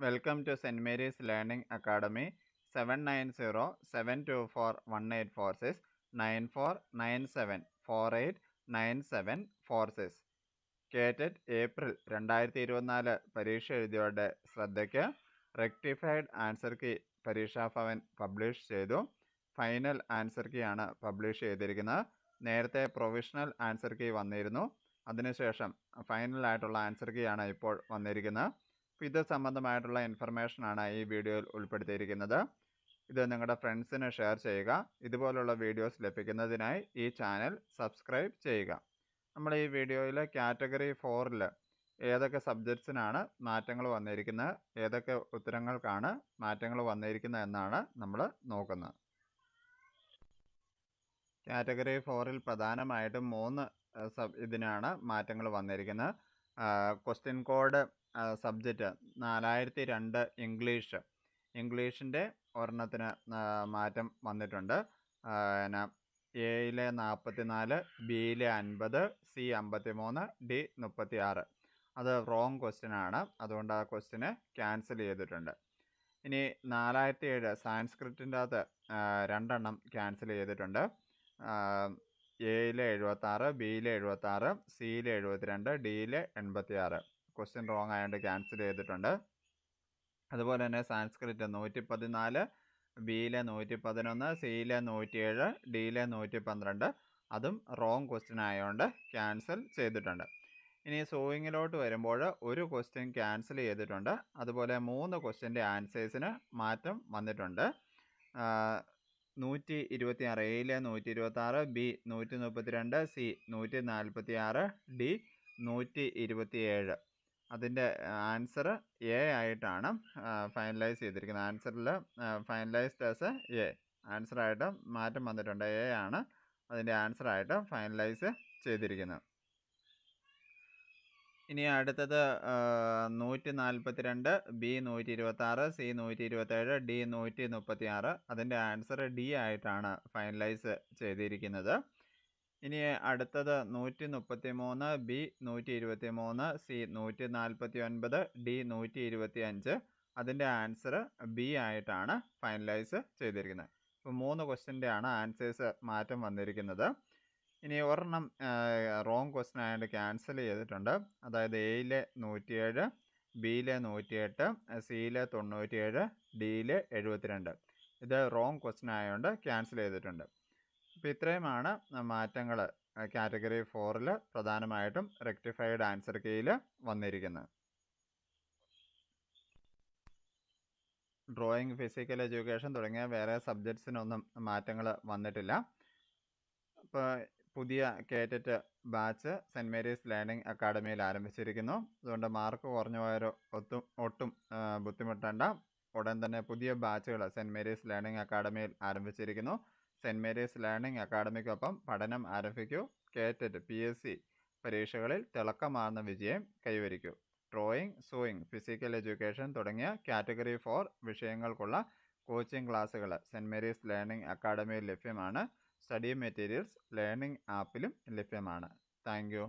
Welcome to saint Mary's learning academy seven nine zero seven two four one eight four six nine four nine seven four eight nine seven four six കേറ്റഡ് April രണ്ടായിരത്തി ഇരുപത്തിനാല് പരീക്ഷ എഴുതിയവരുടെ ശ്രദ്ധയ്ക്ക് rectified answer key Pareeksha Bhavan publish ചെയ്തു. Final answer key ആണ് publish ചെയ്തിരിക്കുന്നത്. നേരത്തെ provisional answer key വന്നിരുന്നു. അതിനുശേഷം ഫൈനൽ ആയിട്ടുള്ള ആൻസർ കീ ആണ് ഇപ്പോൾ വന്നിരിക്കുന്നത്. ഇത് സംബന്ധമായിട്ടുള്ള ഇൻഫർമേഷനാണ് ഈ വീഡിയോയിൽ ഉൾപ്പെടുത്തിയിരിക്കുന്നത്. ഇത് നിങ്ങളുടെ ഫ്രണ്ട്സിന് ഷെയർ ചെയ്യുക. ഇതുപോലുള്ള വീഡിയോസ് ലഭിക്കുന്നതിനായി ഈ ചാനൽ സബ്സ്ക്രൈബ് ചെയ്യുക. നമ്മൾ ഈ വീഡിയോയിൽ കാറ്റഗറി ഫോറിൽ ഏതൊക്കെ സബ്ജക്ട്സിനാണ് മാറ്റങ്ങൾ വന്നിരിക്കുന്നത് ഏതൊക്കെ ഉത്തരങ്ങൾക്കാണ് മാറ്റങ്ങൾ വന്നിരിക്കുന്നത് എന്നാണ് നമ്മൾ നോക്കുന്നത്. കാറ്റഗറി ഫോറിൽ പ്രധാനമായിട്ടും മൂന്ന് സബ് ഇതിനാണ് മാറ്റങ്ങൾ വന്നിരിക്കുന്നത്. ക്വസ്റ്റ്യൻ കോഡ് സബ്ജക്റ്റ് നാലായിരത്തി രണ്ട് ഇംഗ്ലീഷ്. ഇംഗ്ലീഷിന്റെ ഒരെണ്ണത്തിന് മാറ്റം വന്നിട്ടുണ്ട്. പിന്നെ എയിലെ നാൽപ്പത്തി നാല് ബിയിലെ അൻപത് സി അമ്പത്തി മൂന്ന് ഡി മുപ്പത്തി ആറ് അത് റോങ് ക്വസ്റ്റ്യൻ ആണ് അതുകൊണ്ട് ആ ക്വസ്റ്റ്യന് ക്യാൻസൽ ചെയ്തിട്ടുണ്ട്. ഇനി നാലായിരത്തി ഏഴ് സാൻസ്ക്രിറ്റിന്റെ അകത്ത് രണ്ടെണ്ണം ക്യാൻസൽ ചെയ്തിട്ടുണ്ട്. എയിലെ എഴുപത്താറ് ബിയിലെ എഴുപത്താറ് സിയിലെ എഴുപത്തിരണ്ട് ഡിയിലെ എൺപത്തി ആറ് ക്വസ്റ്റ്യൻ റോങ് ആയതുകൊണ്ട് ക്യാൻസൽ ചെയ്തിട്ടുണ്ട്. അതുപോലെ തന്നെ സാൻസ്ക്രിറ്റ് നൂറ്റി പതിനാല് ബിയിലെ നൂറ്റി പതിനൊന്ന് സിയിലെ നൂറ്റിയേഴ് ഡിയിലെ നൂറ്റി പന്ത്രണ്ട് അതും റോങ് ക്വസ്റ്റ്യൻ ആയതുകൊണ്ട് ക്യാൻസൽ ചെയ്തിട്ടുണ്ട്. ഇനി സോയിങ്ങിലോട്ട് വരുമ്പോൾ ഒരു ക്വസ്റ്റ്യൻ ക്യാൻസൽ ചെയ്തിട്ടുണ്ട്. അതുപോലെ മൂന്ന് ക്വസ്റ്റ്യന്റെ ആൻസേഴ്സിന് മാറ്റം വന്നിട്ടുണ്ട്. നൂറ്റി ഇരുപത്തി ആറ് എയിലെ നൂറ്റി ഇരുപത്തി ആറ് ബി നൂറ്റി മുപ്പത്തി രണ്ട് സി നൂറ്റി നാൽപ്പത്തി ആറ് ഡി നൂറ്റി ഇരുപത്തി ഏഴ് അതിന്റെ ആൻസർ എ ആയിട്ടാണ് ഫൈനലൈസ് ചെയ്തിരിക്കുന്നത്. ആൻസറിൽ ഫൈനലൈസ്ഡ് ആസ് എ ആൻസറായിട്ട് മാറ്റം വന്നിട്ടുണ്ട്. എ ആണ് അതിന്റെ ആൻസറായിട്ട് ഫൈനലൈസ് ചെയ്തിരിക്കുന്നത്. ഇനി അടുത്തത് നൂറ്റി നാൽപ്പത്തി രണ്ട് ബി നൂറ്റി ഇരുപത്തി ആറ് സി നൂറ്റി ഇരുപത്തേഴ് ഡി നൂറ്റി മുപ്പത്തി ആറ് അതിന്റെ ആൻസർ ഡി ആയിട്ടാണ് ഫൈനലൈസ് ചെയ്തിരിക്കുന്നത്. ഇനി അടുത്തത് നൂറ്റി മുപ്പത്തി മൂന്ന് ബി നൂറ്റി ഇരുപത്തി മൂന്ന് സി നൂറ്റി നാൽപ്പത്തി ഒൻപത് ഡി നൂറ്റി ഇരുപത്തി അഞ്ച് അതിന്റെ ആൻസർ ബി ആയിട്ടാണ് ഫൈനലൈസ് ചെയ്തിരിക്കുന്നത്. ഇപ്പോൾ മൂന്ന് ക്വസ്റ്റ്യന്റെ ആണ് ആൻസേഴ്സ് മാറ്റം വന്നിരിക്കുന്നത്. ഇനി ഒരെണ്ണം റോങ് ക്വസ്റ്റ്യൻ ആയിട്ട് ക്യാൻസൽ ചെയ്തിട്ടുണ്ട്. അതായത് എയിലെ നൂറ്റിയേഴ് ബിയിലെ നൂറ്റിയെട്ട് സിയിലെ തൊണ്ണൂറ്റിയേഴ് ഡിയിലെ എഴുപത്തിരണ്ട്. ഇത് റോങ് ക്വസ്റ്റ്യൻ ആയതുകൊണ്ട് ക്യാൻസൽ ചെയ്തിട്ടുണ്ട്. അപ്പോൾ ഇത്രയുമാണ് മാറ്റങ്ങൾ കാറ്റഗറി ഫോറിൽ പ്രധാനമായിട്ടും റെക്ടിഫൈഡ് ആൻസർ കീയിൽ വന്നിരിക്കുന്നത്. ഡ്രോയിങ് ഫിസിക്കൽ എഡ്യൂക്കേഷൻ തുടങ്ങിയ വേറെ സബ്ജക്ട്സിനൊന്നും മാറ്റങ്ങൾ വന്നിട്ടില്ല. ഇപ്പോൾ പുതിയ KTET batch Saint Mary's learning അക്കാഡമിയിൽ ആരംഭിച്ചിരിക്കുന്നു. അതുകൊണ്ട് മാർക്ക് കുറഞ്ഞു പോയവരോ ഒത്തും ഒട്ടും ബുദ്ധിമുട്ടേണ്ട. ഉടൻ തന്നെ പുതിയ ബാച്ചുകൾ സെന്റ് മേരീസ് ലേണിംഗ് അക്കാഡമിയിൽ ആരംഭിച്ചിരിക്കുന്നു. സെന്റ് മേരീസ് ലേണിംഗ് അക്കാഡമിക്കൊപ്പം പഠനം ആരംഭിക്കൂ. കേറ്ററ്റ് പി എസ് സി പരീക്ഷകളിൽ തിളക്കമാർന്ന വിജയം കൈവരിക്കൂ. ഡ്രോയിങ് സൂയിങ് ഫിസിക്കൽ എഡ്യൂക്കേഷൻ തുടങ്ങിയ കാറ്റഗറി ഫോർ വിഷയങ്ങൾക്കുള്ള കോച്ചിങ് ക്ലാസ്സുകൾ സെന്റ് മേരീസ് ലേണിംഗ് അക്കാഡമിയിൽ ലഭ്യമാണ്. സ്റ്റഡി മെറ്റീരിയൽസ് ലേണിംഗ് ആപ്പിലും ലഭ്യമാണ്. താങ്ക്